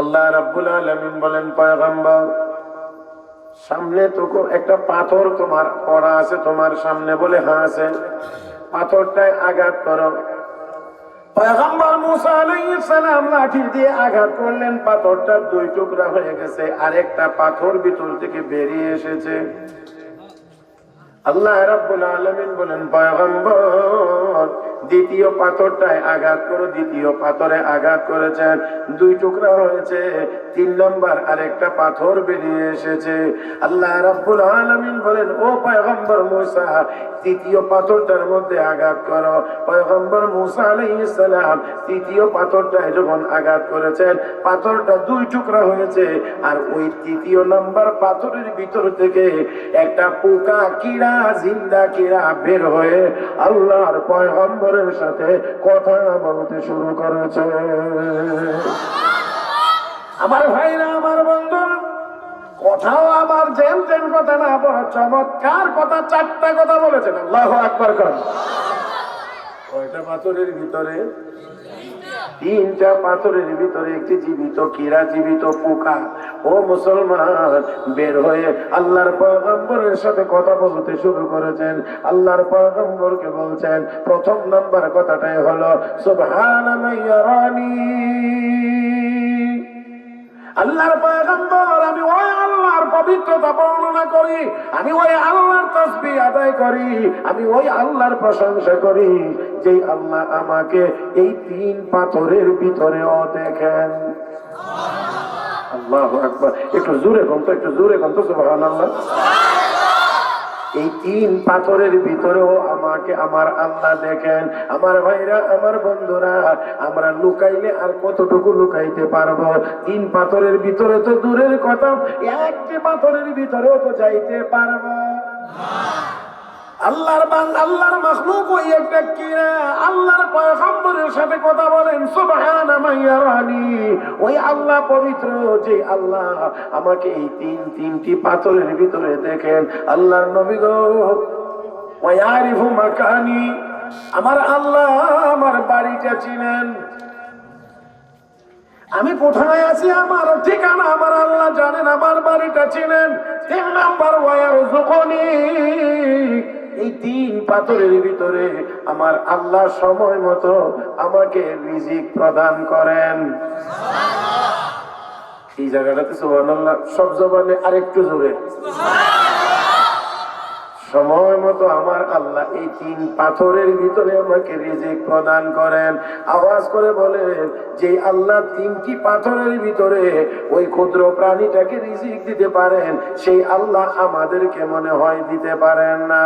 আল্লাহ রাব্বুল আলামিন বলেন, পয়গম্বর, সামনে তো একটা পাথর তোমার পড়া আছে তোমার সামনে বলে হ্যাঁ আছে। পাথরটায় আঘাত করো। পয়গম্বর মুসা লাঠি দিয়ে আঘাত করলেন, পাথরটা দুই টুকরা হয়ে গেছে আরেকটা পাথর ভিতর থেকে বেরিয়ে এসেছে। আল্লাহ রাব্বুল আলামিন বলেন, পয়গম্বর দ্বিতীয় পাথরটায় আঘাত করো, দ্বিতীয় পাথরে আঘাত করেছেন দুই টুকরা হয়েছে, তিন নম্বর আরেকটা পাথর বেরিয়ে এসেছে। আল্লাহ রাব্বুল আলামিন বলেন, ও পয়গম্বর মুসা, তৃতীয় পাথরটার মধ্যে আঘাত করো। পয়গম্বর মুসা আলাইহিস সালাম তৃতীয় পাথরটায় যখন আঘাত করেছেন, পাথরটা দুই টুকরা হয়েছে আর ওই তৃতীয় নাম্বার পাথরের ভিতর থেকে একটা পোকা, কিড়া, জিন্দা কিড়া বের হয়ে আল্লাহর পয়গম্বরের সাথে কথা বলতে শুরু করেছে। আমার ভাইরা, আমার বন্ধু কোথাও আবার জেন জেন কথা না বড় চমৎকার কথা, চারটা কথা বলেছেন। আল্লাহ আকবার কর। কয়টা পাথরের ভিতরে? তিনটা পাথরের ভিতরে একটি জীবিত কিরা, জীবিত পোকা। ও মুসলমান, বের হয়ে আল্লাহর পয়গম্বরের সাথে কথা বলতে শুরু করেছেন। আল্লাহর পয়গম্বরকে বলছেন, প্রথম নাম্বার কথাটাই হলো, সুবহানাল্লাহি আল্লাহর পয়গম্বর, আমি ওই আল্লাহর পবিত্রতা বর্ণনা করি, আমি ওই আল্লাহর তসবি আদায় করি, আমি ওই আল্লাহর প্রশংসা করি যে আল্লাহ আমাকে এই তিন পাথরের ভিতরেও দেখেন। আল্লাহ একটু জোরে একটু জোরে এই তিন পাথরের ভিতরেও আমাকে, আমার আল্লাহ দেখেন, আমার ভাইরা, আমার বন্ধুরা, আমরা লুকাইলে আর কতটুকু লুকাইতে পারব? তিন পাথরের ভিতরে তো দূরের কথা, একটি পাথরের ভিতরেও তো যাইতে পারব। আল্লাহর আল্লাহর মাখলুক ওই একটা আল্লাহর পয়গম্বরের সাথে কথা বলেন, সুবহানা মাইয়ারানি ওই আল্লাহ পবিত্র, যে আল্লাহ আমাকে এই তিন, তিনটি পাথরের ভিতরে দেখেন, আল্লাহর নবী গো, ওয়ারিফু মাকানি, আমার আল্লাহ আমার বাড়িটা চিনেন। আমি কোথায় আছি? আমার ঠিকানা আমার আল্লাহ জানেন, আমার বাড়িটা চিনেন। তিন নাম্বার ওয়ার এই তিন পাথরের ভিতরে আমার আল্লাহ সময় মতো আমাকে রিজিক প্রদান করেন। এই জায়গাটাতে সুবহানাল্লাহ সব জবানে আরেকটু জোরে। সময় মতো আমার আল্লাহ এই তিন পাথরের ভিতরে আমাকে রিজিক প্রদান করেন। আওয়াজ করে বলেন, যে আল্লাহ তিনটি পাথরের ভিতরে ওই ক্ষুদ্র প্রাণীটাকে রিজিক দিতে পারেন, সেই আল্লাহ আমাদেরকে মনে হয় দিতে পারেন না।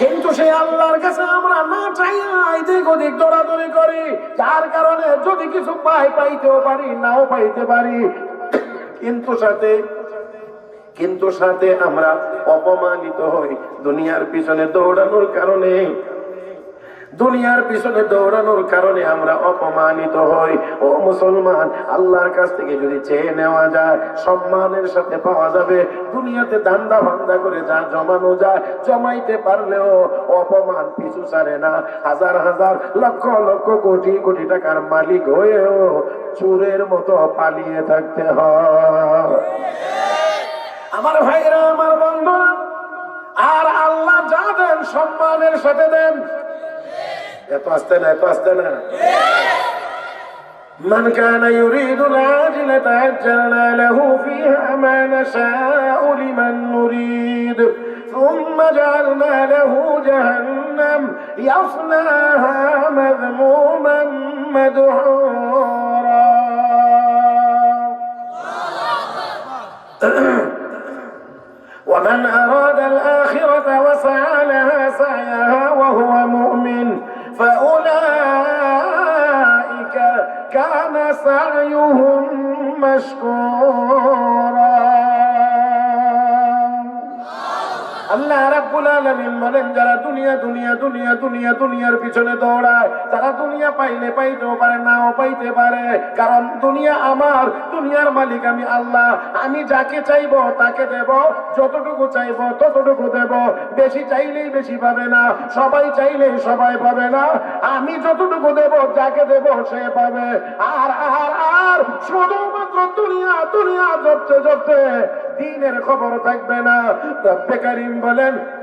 কিন্তু সেই আল্লাহর কাছে আমরা না চাইয়া এদিক ওদিক দৌড়াদৌড়ি করি, যার কারণে যদি কিছু পাই পাইতেও পারি, নাও পাইতে পারি। কিন্তু সাথে কিন্তু সাথে আমরা অপমানিত হই। দুনিয়ার পিছনে দৌড়ানোর কারণে। দুনিয়ার পিছনে দৌড়ানোর কারণে আমরা অপমানিত হই। ও মুসলমান, আল্লাহর কাছ থেকে যদি চেয়ে নেওয়া যায়, সম্মানের সাথে পাওয়া যাবে। দুনিয়াতে দান্দা ভান্দা করে যা জমানো যায়, জমাইতে পারলেও অপমান পিছু সারে না। হাজার হাজার, লক্ষ লক্ষ কোটি কোটি টাকার মালিক হয়েও চোরের মতো পালিয়ে থাকতে হয়। আমার ভাইরা আমার বন্ধু আর আল্লাহ যা দেন সম্মানের সাথে দেন এত আসতে না এত আসতে না من كان يريد العاجلة عجلنا له فيها ما نشاء لمن نريد ثم جعلنا له جهنم يصلاها مذموما مدحورا ومن أراد الآخرة وسعى لها سعيها وهو مؤمن فأولئك كان سعيهم مشكورا. الله رب যারা দুনিয়া দুনিয়া দুনিয়া দুনিয়া, দুনিয়ার পিছনে দৌড়ায়, তারা দুনিয়া পাইলে পাইতেও পারে, নাও পাইতে পারে। কারণ দুনিয়া আমার, দুনিয়ার মালিক আমি আল্লাহ। আমি যাকে চাইব তাকে দেব, যতটুকু চাইব ততটুকু দেব। বেশি চাইলেই বেশি পাবে না, সবাই চাইলেই সবাই পাবে না। আমি যতটুকু দেব, যাকে দেব সে পাবে। আর আর আর, শুধুমাত্র দুনিয়া দুনিয়া জপতে জপতে দিনের খবর থাকবে না। বলেন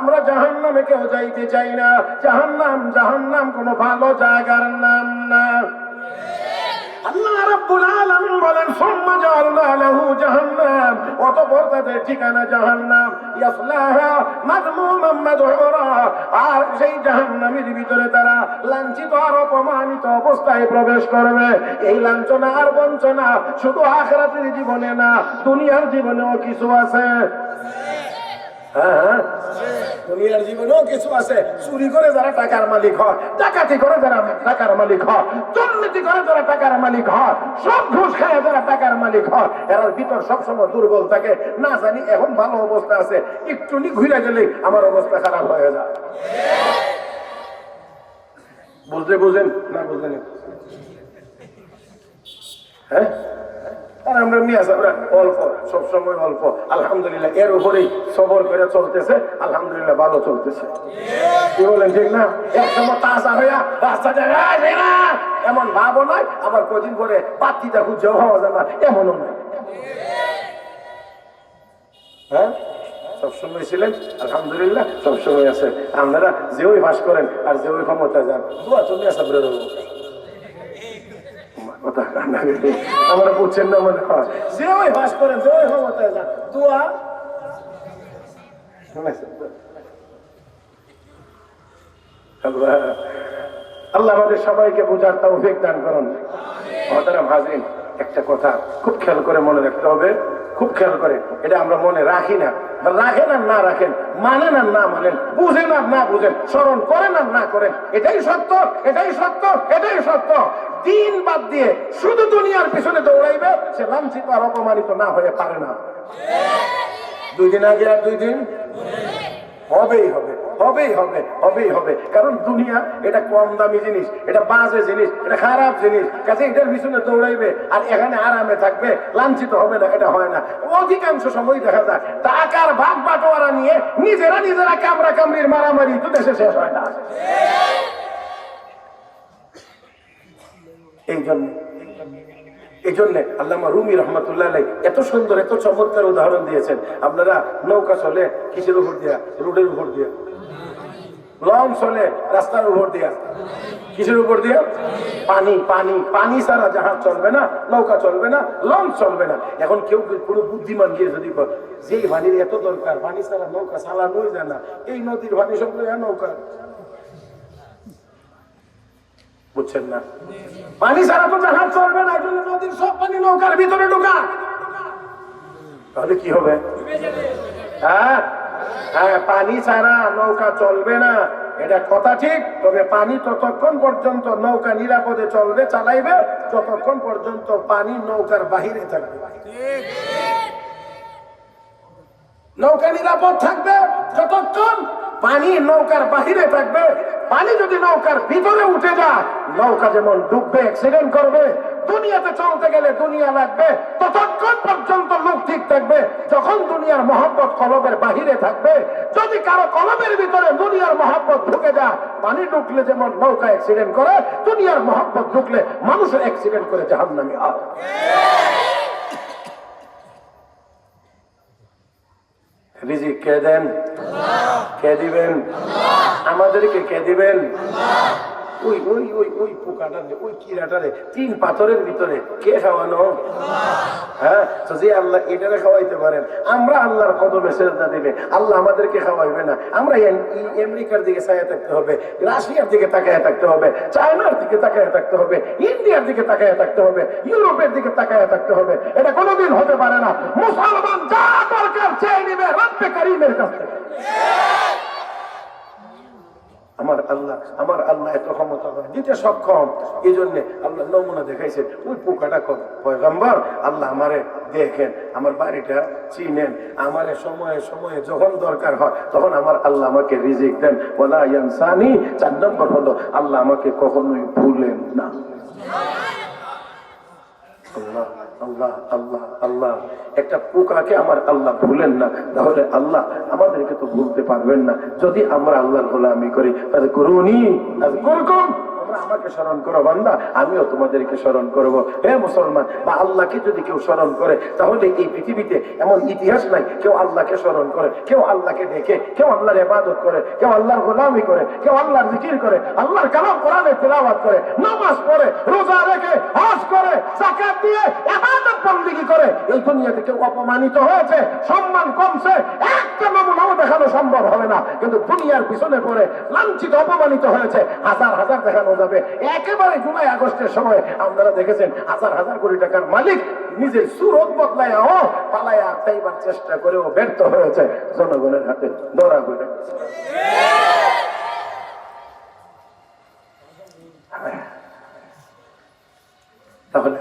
আমরা জাহান্নামে কেউ যাইতে চাই না। জাহান্নাম জাহান্নাম কোনো ভালো জায়গার নাম না। আল্লাহ বলেন জাহান্নাম। ঠিকানা আর সেই তারা আর অবস্থায় প্রবেশ করবে। এই লাঞ্ছনা আর বঞ্চনা শুধু আখিরাতের জীবনে না, দুনিয়ার জীবনেও কিছু আছে। হ্যাঁ হ্যাঁ। দুনিয়ার জীবনেও কিছু আছে। চুরি করে যারা টাকার মালিক হয়, ডাকাতি করে যারা টাকার মালিক হয়, দুর্নীতি করে যারা টাকার মালিক হয়, সব ঘুষ খায় যারা টাকার মালিক হয় এরা ভিতর সবসময় দুর্বল থাকে। না জানি এখন ভালো অবস্থা আছে একটু ঘুরে গেলে আমার অবস্থা খারাপ হয়ে যায়। বুঝলে বুঝেন? না বুঝলেন হ্যাঁ? আর আমরা আসি, আমরা অল্প, সবসময় অল্প। আলহামদুলিল্লাহ, এর উপরেই সবর করে চলতেছে। আলহামদুলিল্লাহ, ভালো চলতেছে। কি বলেন, ঠিক না? একসময় তাজা হইয়া রাস্তা যায় এমন ভাবও নয়, আবার কদিন পরে পাত্রিটা খুঁজে হওয়া যায় না, এমনও নয়। হ্যাঁ? সবসময় ছিলেন, আলহামদুলিল্লাহ, সবসময় আছে আপনারা যেওই ভাস করেন, আর যেওই ক্ষমতা যান, দোয়া তুমি আসা করে দেবো কথা আমরা বুঝছেন না মনে হয়। যে ওই করেন যে ওই ক্ষমতায় যান দোয়া। আল্লাহ আল্লাহ আমাদের সবাইকে বোঝার তাও দান করুন। মহতারাম হাজিন একটা কথা খুব খেয়াল করে মনে রাখতে হবে। খুব খেয়াল করে। এটা আমরা মনে রাখি না। রাখেন আর না রাখেন মানেন আর না মানেন বুঝেন আর না বুঝেন স্মরণ করেন আর না করেন এটাই সত্য এটাই সত্য এটাই সত্য। দিন বাদ দিয়ে শুধু দুনিয়ার পিছনে দৌড়াইবে সে লাঞ্ছিত আর অপমানিত না হয়ে পারে না। দুই দিন আগে আর দুই দিন? হবেই হবে। হবেই হবে হবেই হবে। কারণ দুনিয়া এটা কম দামি জিনিস, এটা বাজে জিনিস, এটা খারাপ জিনিস। কাজে এটার পিছনে দৌড়াইবে আর এখানে আরামে থাকবে, লাঞ্ছিত হবে না, এটা হয় না। অধিকাংশ সময় দেখা যায়, টাকার ভাগ বাটোয়ারা নিয়ে নিজেরা নিজেরা কামড়া কামড়ির মারামারি তো দেশে শেষ হয় না। এই জন্য এই জন্য আল্লামা রুমি রহমতুল্লাহ এত সুন্দর, এত চমৎকার উদাহরণ দিয়েছেন। আপনারা নৌকা চলে কিসের উপর দিয়া? রোডের উপর দিয়া। লঞ্চ চলে, রাস্তার উপর দিয়া। কিসের উপর দিয়া? পানি পানি পানি ছাড়া জাহাজ চলবে না, নৌকা চলবে না লঞ্চ চলবে না। এখন কেউ কোনো বুদ্ধিমান গিয়ে যদি যে পানির এত দরকার, পানি ছাড়া নৌকা চালানোই যায় না, এই নদীর পানি সব নৌকা বুঝছেন না? পানি ছাড়া তো জাহাজ চলবে না, এই জন্য নদীর সব পানি নৌকার ভিতরে ঢোকা। তাহলে কি হবে? হ্যাঁ? হ্যাঁ পানি ছাড়া নৌকা চলবে না। এটা কথা ঠিক তবে পানি ততক্ষণ পর্যন্ত নৌকা নিরাপদে চলবে চালাইবে ততক্ষণ পর্যন্ত পানি নৌকার বাহিরে থাকবে। নৌকা নিরাপদ থাকবে যতক্ষণ পানি নৌকার বাহিরে থাকবে। পানি যদি নৌকার ভিতরে উঠে যায়, নৌকা যেমন ডুববে অ্যাক্সিডেন্ট করবে, দুনিয়াতে চলতে গেলে দুনিয়া লাগবে, ততক্ষণ পর্যন্ত লোক ঠিক থাকবে। যখন দুনিয়ার মহব্বত কলবের বাহিরে থাকবে, যদি কারও কলবের ভিতরে দুনিয়ার মহব্বত ঢুকে যায়, পানি ঢুকলে যেমন নৌকা অ্যাক্সিডেন্ট করে, দুনিয়ার মহব্বত ঢুকলে মানুষের অ্যাক্সিডেন্ট করে জাহান্নামী হয় রিজিক কে দেন? কে দিবেন? আমাদেরকে কে দিবেন? ওই ওই ওই ওই পোকাটারে ওই কিরাটারে তিন পাথরের ভিতরে কে খাওয়ানো? হ্যাঁ তো যে আল্লাহ এটারে খাওয়াইতে পারেন, আমরা আল্লাহর কদমে সেজদা দিবে, আল্লাহ আমাদেরকে খাওয়াইবে না। আমরা আমেরিকার দিকে চাইয়া থাকতে হবে, রাশিয়ার দিকে তাকায় থাকতে হবে, চায়নার দিকে তাকায় থাকতে হবে, ইন্ডিয়ার দিকে তাকায় থাকতে হবে, ইউরোপের দিকে তাকায় থাকতে হবে। এটা কোনোদিন হতে পারে না। মুসলমান যা দরকার চেয়ে নিবে, রব্বে করিমের কাছ থেকে। আমার আল্লাহ আমার আল্লাহ এত ক্ষমতা দিতে সক্ষম। এই জন্য আল্লাহ নমুনা দেখাইছে, ওই পোকাটা পয়গাম্বর, আল্লাহ আমারে দেখেন, আমার বাড়িটা চিনেন, আমার সময়ে সময়ে যখন দরকার হয়, তখন আমার আল্লাহ আমাকে রিজিক দেন। ওলা ইয়ানসানি, চার নম্বর হলো, আল্লাহ আমাকে কখনোই ভুলেন না। আল্লাহ আল্লাহ আল্লাহ আল্লাহ। একটা পোকাকে আমার আল্লাহ ভুলেন না, তাহলে আল্লাহ আমাদেরকে তো ভুলতে পারবেন না। যদি আমরা আল্লাহর গোলামি করি, তাহলে করুনি করুন তোমরা আমাকে স্মরণ করো বান্দা, আমিও তোমাদেরকে স্মরণ করব। হে মুসলমান, বা আল্লাহকে যদি কেউ স্মরণ করে, তাহলে এই পৃথিবীতে এমন ইতিহাস নাই, কেউ আল্লাহকে স্মরণ করে, কেউ আল্লাহকে দেখে, কেউ আল্লাহর ইবাদত করে, কেউ আল্লাহর গোলামি করে, কেউ আল্লাহর জিকির করে, আল্লাহর কালাম কোরআনে তেলাওয়াত করে, নামাজ পড়ে, রোজা রেখে, হজ করে, যাকাত দিয়ে ইবাদত বন্দেগী করে, এই দুনিয়াতে কেউ অপমানিত হয়েছে, সম্মান কমছে, একটা নমুনাও দেখানো সম্ভব হবে না। কিন্তু দুনিয়ার পিছনে পড়ে লাঞ্ছিত, অপমানিত হয়েছে, হাজার হাজার দেখানো যাবে। একেবারে জুলাই আগস্টের সময় আপনারা দেখেছেন, হাজার হাজার কোটি টাকার মালিক নিজের সুরত বদলায় ও পালায় আটকাইবার চেষ্টা করেও ব্যর্থ হয়েছে জনগণের হাতে। ধরা করে তাহলে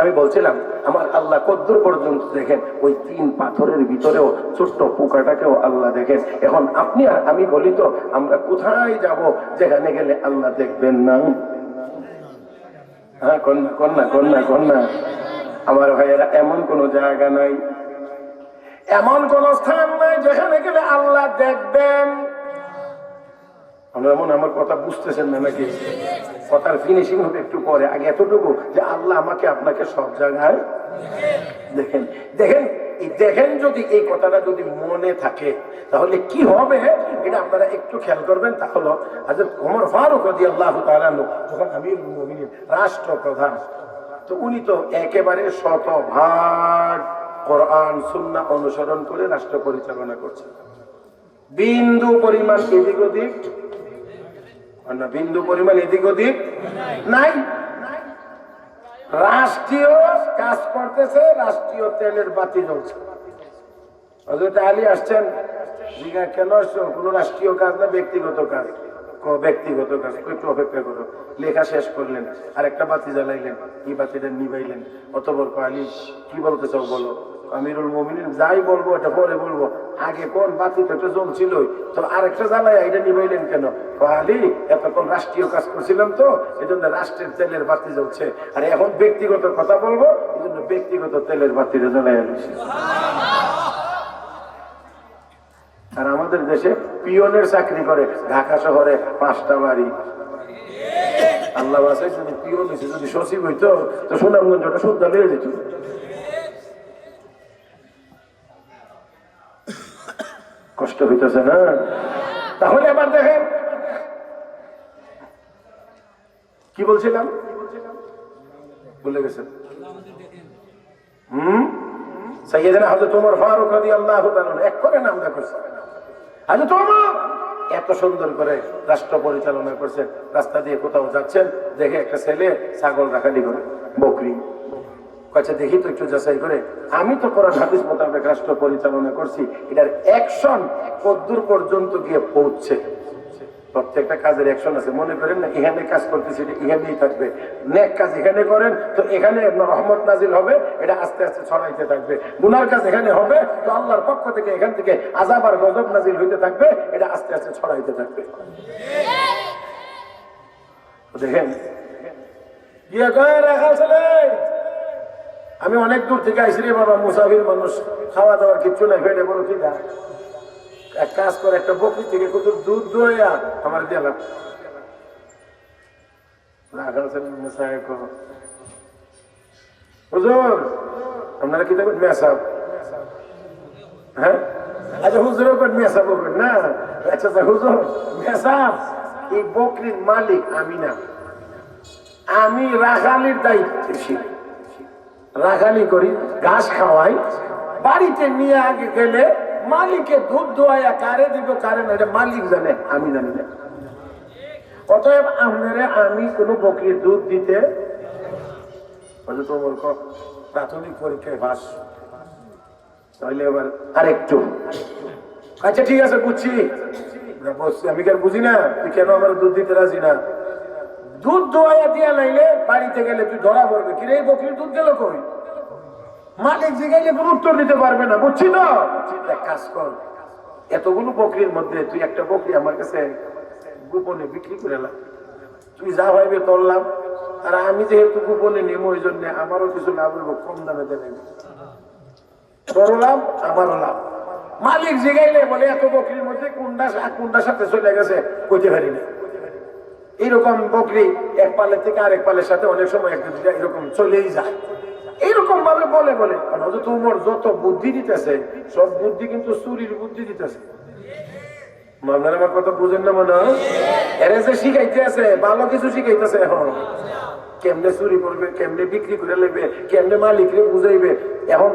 আমি বলছিলাম, আমার আল্লাহ কদ্দুর পর্যন্ত দেখেন, ওই তিন পাথরের ভিতরেও ছোট্ট পোকাটাকেও আল্লাহ দেখেন। এখন আপনি আর আমি বলি তো, আমরা কোথায় যাব যেখানে গেলে আল্লাহ দেখবেন না? হ্যাঁ কন্যা কন্যা কন্যা কন্যা। আমার ভাইয়েরা, এমন কোন জায়গা নাই। এমন কোন স্থান নাই যেখানে গেলে আল্লাহ দেখবেন। আমরা এমন আমার কথা বুঝতেছেন না নাকি? কথার ফিনিশিং হবে একটু পরে। আগে এতটুকু যে আল্লাহ আমাকে আপনাকে সব জায়গায় দেখেন। দেখেন দেখেন যদি এই কথাটা যদি মনে থাকে, তাহলে কি হবে? এটা আপনারা একটু খেয়াল করবেন। তা হলো হাজর ওমর ফারুক রদি আল্লাহ যখন মুমিনিন, রাষ্ট্রপ্রধান, তো উনি তো একেবারে শতভাগ কোরআন, সুন্নাহ অনুসরণ করে রাষ্ট্র পরিচালনা করছেন। বিন্দু পরিমাণ এদিক ওদিক না, বিন্দু পরিমাণ এদিক ওদিক নাই। রাষ্ট্রীয় কাজ করতেছে, রাষ্ট্রীয় তেলের বাতি জ্বলছে। হজরত আলী আসছেন কেন আসছো? কোন রাষ্ট্রীয় কাজ না ব্যক্তিগত কাজ? ব্যক্তিগত কাজ একটু অপেক্ষা করো। লেখা শেষ করলেন আর একটা বাতি জ্বালাইলেন, কি বাতিটা নিবাইলেন অতবর আলী কি বলতে চাও বলো? আমিরুল মমিনিন, যাই বলব এটা পরে বলব। আগে কোন বাতি তো একটা জ্বলছিল তো আরেকটা জ্বালাই এটা নিবাইলেন কেন? আলী, এতক্ষণ রাষ্ট্রীয় কাজ করছিলাম তো এই জন্য রাষ্ট্রের তেলের বাতি জ্বলছে। আর এখন ব্যক্তিগত কথা বলব এই জন্য ব্যক্তিগত তেলের বাতিটা জ্বালাই আর আমাদের দেশে পিয়নের চাকরি করে, ঢাকা শহরে পাঁচটা বাড়ি। আল্লাহ যদি পিয়ন হয়েছে যদি সচিব হইতো, তো সুনামগঞ্জ ওটা লেগে যেত। কষ্ট হইতেছে না? তাহলে আবার দেখেন। কি বলছিলাম? ভুলে গেছেন। হুম? সৈয়দনা হযরত ওমর ফারুক রাদিয়াল্লাহু তাআলা এক করে নাম রাখছে হযরত ওমর এত সুন্দর করে রাষ্ট্র পরিচালনা করছেন, রাস্তা দিয়ে কোথাও যাচ্ছেন, দেখে একটা ছেলে ছাগল রাখালি করে, বকরি। কাছে দেখি তো একটু যাচাই করে। আমি তো কোরআন হাদিস মোতাবেক রাষ্ট্র পরিচালনা করছি, এটার অ্যাকশন কদ্দূর পর্যন্ত গিয়ে পৌঁছছে প্রত্যেকটা কাজের অ্যাকশন আছে। মনে করেন না, এখানে কাজ করতেছি এখানেই থাকবে। নেক কাজ এখানে করেন, তো এখানে রহমত নাজিল হবে, এটা আস্তে আস্তে ছড়াইতে থাকবে। গুনার কাজ এখানে হবে, তো আল্লাহর পক্ষ থেকে এখান থেকে আজাব আর গজব নাজিল হইতে থাকবে, এটা আস্তে আস্তে ছড়াইতে থাকবে। দেখেন আমি অনেক দূর থেকে আইসি রে বাবা, মুসাফির মানুষ, খাওয়া দাওয়ার কিচ্ছু নাই ফেটে ঠিক আছে এক কাজ করে, একটা বকরি থেকে কত দুধ দইয়া আমার আপনারা কি হ্যাঁ? আচ্ছা না আচ্ছা আচ্ছা এই বকরির মালিক আমি না। আমি রাখালির দায়িত্বশীল রাখালি করি, ঘাস খাওয়াই, বাড়িতে নিয়ে আগে গেলে মালিকে দুধ দোয়াইয়া কারে দিব, কারে না মালিক জানে, আমি জানি না। অতএব আপনারে আমি কোনো বকরির দুধ দিতে প্রাথমিক পরীক্ষায় পাস তাহলে এবার আরেকটু। আচ্ছা ঠিক আছে, বুঝছি। আমি কেন বুঝি না? তুই কেন আমার দুধ দিতে রাজি না? দুধ দোয়াইয়া দিয়া লাইলে বাড়িতে গেলে তুই ধরা পড়বে। কিরে বকরির দুধ গেল কই? মালিক জিগাইলে কোনো উত্তর দিতে পারবে না, বুঝছি তো? এক কাজ কর, এতগুলো বকরির মধ্যে তুই একটা বকরি আমার কাছে গোপনে বিক্রি করে এলাম তুই যা ভাইবে তোর লাভ, আর আমি যেহেতু গোপনে নেব, ওই জন্য আমারও কিছু লাভ হইব, কম দামে দেবে। তোরও লাভ, আমারও লাভ। মালিক জিগাইলে বলে, এত বকরির মধ্যে কোনটা কোনটার সাথে চলে গেছে, কইতে পারি না। এইরকম বকরি এক পালের থেকে আরেক পালের সাথে অনেক সময় একটা দুটা এরকম চলেই যায়। এইরকম ভাবে বলে। বলে হয়তো তোমার যত বুদ্ধি দিতেছে, সব বুদ্ধি কিন্তু চুরির বুদ্ধি দিতেছে। আমার কথা বুঝেন না, মনে? যে ভালো কিছু শিখাইতেছে এখন। কেমনে চুরি কেমনে বিক্রি করে কেমনে বুঝাইবে? এখন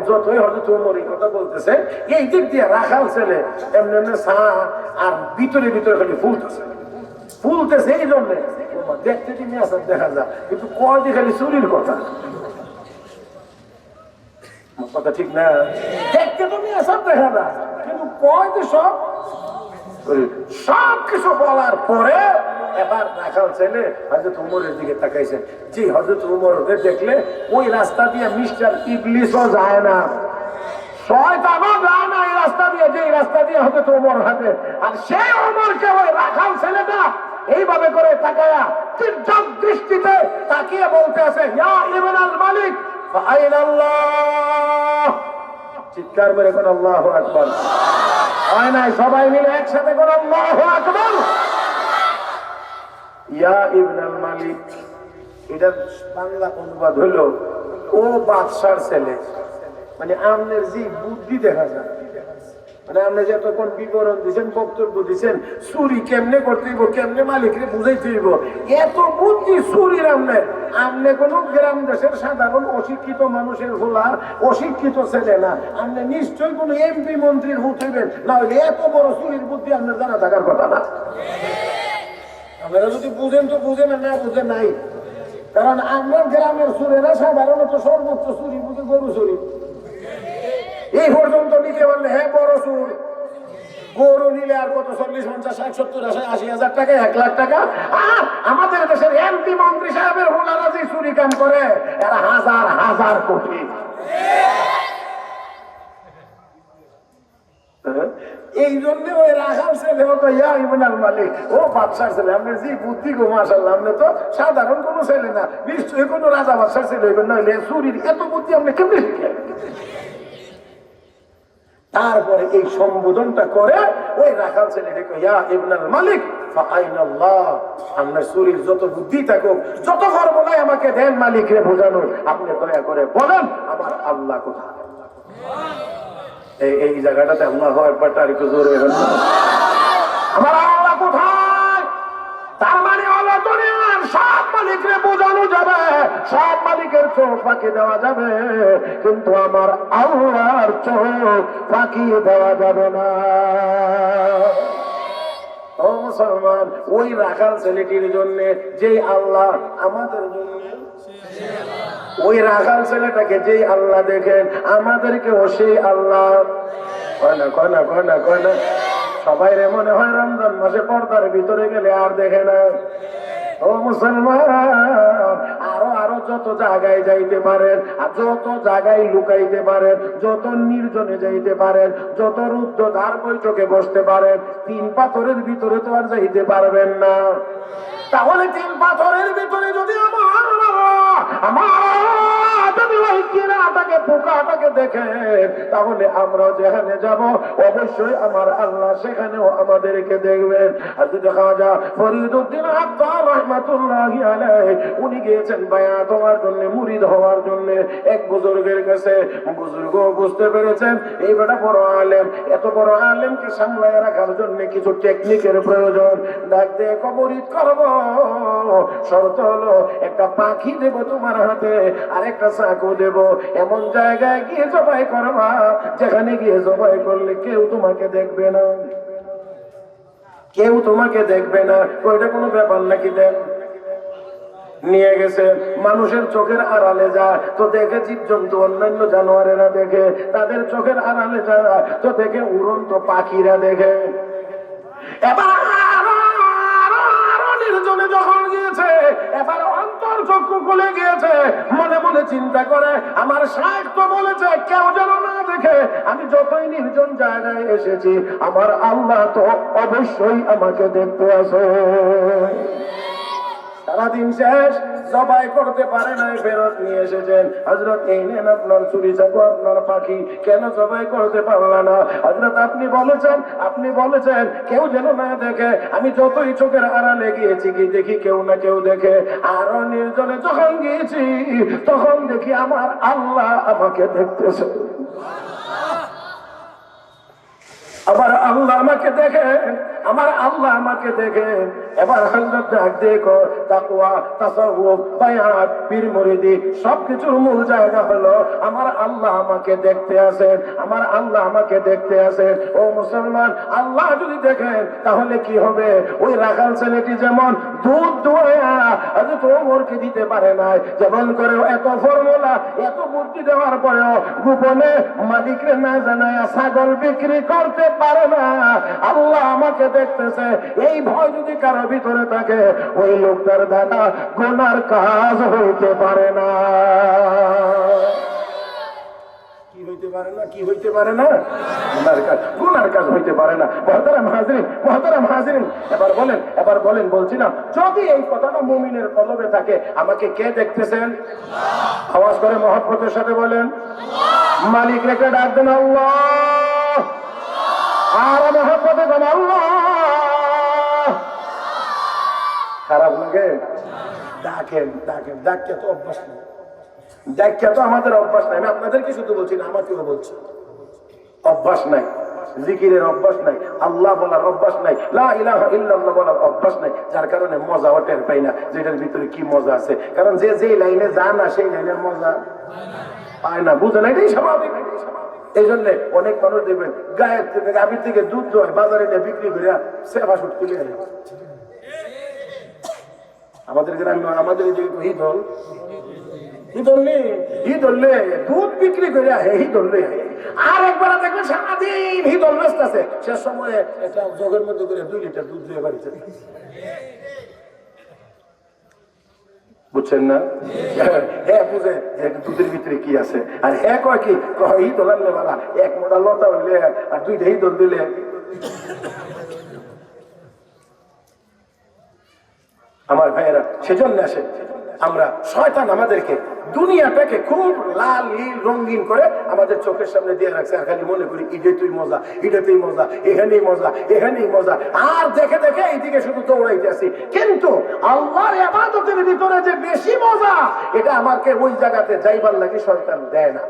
এই কথা বলতেছে, এই দিক এমনি এমনি আর ভিতরে ভিতরে খালি দেখতে দেখা কিন্তু কয় খালি চুরির কথা? কথা ঠিক না? দেখতে তুমি আসার দেখা যায়। কিন্তু কয় সব। সব কিছু বলার পরে এবার রাখাল ছেলে হজরত উমরের দিকে তাকাইছেন জি হজরত উমর ওদের দেখলে ওই রাস্তা দিয়ে মিস্টার ইবলিশও যায় না। শয়তানও যায় না এই রাস্তা দিয়ে যে রাস্তা দিয়ে হজরত উমর হাতে আর সেই উমরকে ওই রাখাল ছেলেটা এইভাবে করে তাকায়া তীর্যক দৃষ্টিতে তাকিয়ে বলতে আছে মালিক চিৎকার করে কোন আল্লাহ আকবর। হয় সবাই মিলে একসাথে কোন আল্লাহ আকবর। ইয়া ইবনাল মালিক, এটা বাংলা অনুবাদ হলো, ও বাদশার ছেলে। মানে আমনের যে বুদ্ধি দেখা যায়। মানে আপনি যে এতক্ষণ বিবরণ দিচ্ছেন বক্তব্য দিচ্ছেন চুরি কেমনে করতে হইব, কেমনে মালিকরে বুঝাইতে হইব? এত বুদ্ধি চুরির আমনে। আমনে কোন গ্রাম দেশের সাধারণ অশিক্ষিত মানুষের ভোলা, অশিক্ষিত ছেলে না। আপনি নিশ্চয়ই কোন এমপি মন্ত্রীর হুত হইবেন। না হলে এত বড় চুরির বুদ্ধি আপনার জানা থাকার কথা না। আপনারা যদি বুঝেন তো বুঝেন না বুঝেন নাই। কারণ আমার গ্রামের সুরেরা সাধারণত সর্বোচ্চ চুরি বুঝে গরু চুরি। এই পর্যন্ত নিতে পারলে হ্যাঁ বড় গরু নিলে আর কত চল্লিশ, পঞ্চাশ সত্তর, আশি হাজার টাকা, এক লাখ টাকা? আমাদের দেশের এমপি মন্ত্রী সাহেবের হোলারা যে চুরি কাম করে। এরা হাজার হাজার কোটি। হ্যাঁ? এই জন্য ওই রাখাল ছেলে ইয়া মালিক। ও বাদশার ছেলে, আপনি যে বুদ্ধি গো মাসাল্লাহ আপনি তো সাধারণ কোনো ছেলে না। নিশ্চয়ই কোনো রাজা বাদশার ছেলে হইবেন, নইলে চুরির এত বুদ্ধি আপনি কেমনি তারপরে এই সম্বোধনটা করে ওই রাখাল ছেলে ডেকে ইয়া ইবনাল মালিক ফাআইনাল্লাহ আপনার শরীর যত বুদ্ধি থাকুক, যত আমাকে দেন মালিক রে বোঝানো আপনি দয়া করে বলেন, আমার আল্লাহ কোথায়? এই এই জায়গাটাতে আল্লাহ একবারটা একটু জোরে আমার আল্লাহ কোথায়? তার মানে দুনিয়ার সব মালিকরে বোঝানো যাবে, সব মালিকের চোখ ফাঁকি দেওয়া যাবে, কিন্তু আমার আল্লাহর চোখ ফাঁকি দেওয়া যাবে না। ও মুসলমান, ওই রাখাল ছেলেটির জন্য যে আল্লাহ আমাদের জন্য, ওই রাখাল ছেলেটাকে যেই আল্লাহ দেখেন আমাদেরকে ও সেই আল্লাহ। কয় না কয় না কয় না। সবাই রে মনে হয় রমজান মাসে পর্দার ভিতরে গেলে আর দেখে না। ও মুসলমান আরও যত জায়গায় যাইতে পারেন আর যত জায়গায় লুকাইতে পারেন, যত নির্জনে যাইতে পারেন, যত রুদ্ধ ধার বৈঠকে বসতে পারেন, তিন পাথরের ভিতরে তো আর যাইতে পারবেন না। তাহলে তিন পাথরের ভিতরে যদি আমার আমার তাহলে আমরা যেখানে যাব, অবশ্যই আমার আল্লাহ সেখানেও আমাদেরকে দেখবেন। উনি গিয়েছেন জন্য জন্য, এক বুজুর্গের কাছে। বুজুর্গ বুঝতে পেরেছেন, এই বেটা বড় আলেম। এত বড় আলেমকে সামলায় রাখার জন্য কিছু টেকনিকের প্রয়োজন। ডাক দিয়ে কবরিত করব। শর্ত হলো, একটা পাখি দেব তোমার হাতে আর একটা চাকু দেব এমন জায়গায় গিয়ে জবাই করবা যেখানে গিয়ে জবাই করলে কেউ তোমাকে দেখবে না। কেউ তোমাকে দেখবে না। ওইটা কোনো ব্যাপার নাকি দেন? নিয়ে গেছে। মানুষের চোখের আড়ালে যায় তো দেখে জীবজন্তু অন্যান্য জানোয়ারেরা দেখে। তাদের চোখের আড়ালে যায় তো দেখে উড়ন্ত পাখিরা দেখে। এবার আরও, নির্জনে যখন গিয়েছে এবার চক্ষু খুলে গিয়েছে, মনে মনে চিন্তা করে, আমার শায়েখ তো বলেছে, কেউ যেন না দেখে, আমি যতই নির্জন জায়গায় এসেছি, আমার আল্লাহ তো অবশ্যই আমাকে দেখতে আসে সারাদিন শেষ, জবাই করতে পারে নাই, ফেরত নিয়ে এসেছেন। হজরত এই নেন আপনার চুরি চাকু, আপনার পাখি কেন জবাই করতে পারলা না? হজরত আপনি বলেছেন আপনি বলেছেন, কেউ যেন না দেখে, আমি যতই চোখের আড়ালে গিয়েছি কি দেখি কেউ না কেউ দেখে। আরও নির্জনে যখন গিয়েছি, তখন দেখি আমার আল্লাহ আমাকে দেখতেছে। আবার আল্লাহ আমাকে দেখে। আমার আল্লাহ আমাকে দেখে, এবার হজরত তাকুয়া তাসাউফ, বায়াত, পীর মুরিদি, সবকিছুর মূল জায়গা হলো আমার আল্লাহ আমাকে দেখতে আসেন, আমার আল্লাহ আমাকে দেখতে আসেন। ও মুসলমান, আল্লাহ যদি দেখেন, তাহলে কি হবে? ওই রাখাল ছেলেটি যেমন দুধ দোয়া দিতে পারে নাই, যেমন করে এত ফর্মুলা, এত বুদ্ধি দেওয়ার পরেও গোপনে মালিকরে না জানায় ছাগল বিক্রি করতে পারে না। আল্লাহ আমাকে দেখতেছে, এই ভয় যদি কারও ভিতরে থাকে, ওই লোকটার দ্বারা গোনার কাজ হইতে পারে না। আমাকে কে দেখতেছেন? করে মহব্বতের সাথে বলেন, মালিক রেখে ডাক দেন আর মহব্বতে ডাকেন ডাকেন ডাকতে তো অভ্যাস নেই। ব্যাখ্যা তো আমাদের অভ্যাস নাই। আমি আপনাদেরকে শুধু বলছি না, আমাকেও বলছি। অভ্যাস নাই, জিকিরের অভ্যাস নাই, আল্লাহ বলার অভ্যাস নাই বলার অভ্যাস নাই। যার কারণে টের পাই না, যেটার ভিতরে কি মজা আছে। কারণ যে যেই লাইনে যা না, সেই লাইনের মজা পায় না। বুঝে না? এটাই স্বাভাবিক। এই অনেক মানুষ দেখবেন, গায়ের থেকে, গাভীর থেকে দুধ দোয় বাজারে নিয়ে বিক্রি করে সেবা শুট তুলে আমাদের গ্রামে আমাদের ই দল ধরলে দুধ বিক্রি করে আর একবার দেখবে দল শেষ সময়ে একটা জগের করে দুই লিটার দুধ বুঝছেন না? হ্যাঁ বুঝে যে দুধের ভিতরে কি আছে। আর হ্যাঁ কয় কি? কয় ই দোলার এক মোটা লতা হইলে আর দুইটা দল দিলে। আমার ভাইয়েরা, সেজন্য আসে আমরা শয়তান আমাদেরকে দুনিয়াটাকে খুব লাল, নীল, রঙিন করে আমাদের চোখের সামনে দিয়ে রাখছে। আর খালি মনে করি ইডে তুই মজা ইডে তুই মজা, এখানেই মজা এখানেই মজা। আর দেখে দেখে এইদিকে শুধু দৌড়াইতে আসি। কিন্তু আল্লাহর আবাদতের ভিতরে যে বেশি মজা, এটা আমাকে ওই জায়গাতে যাইবার লাগে শয়তান দেয় না।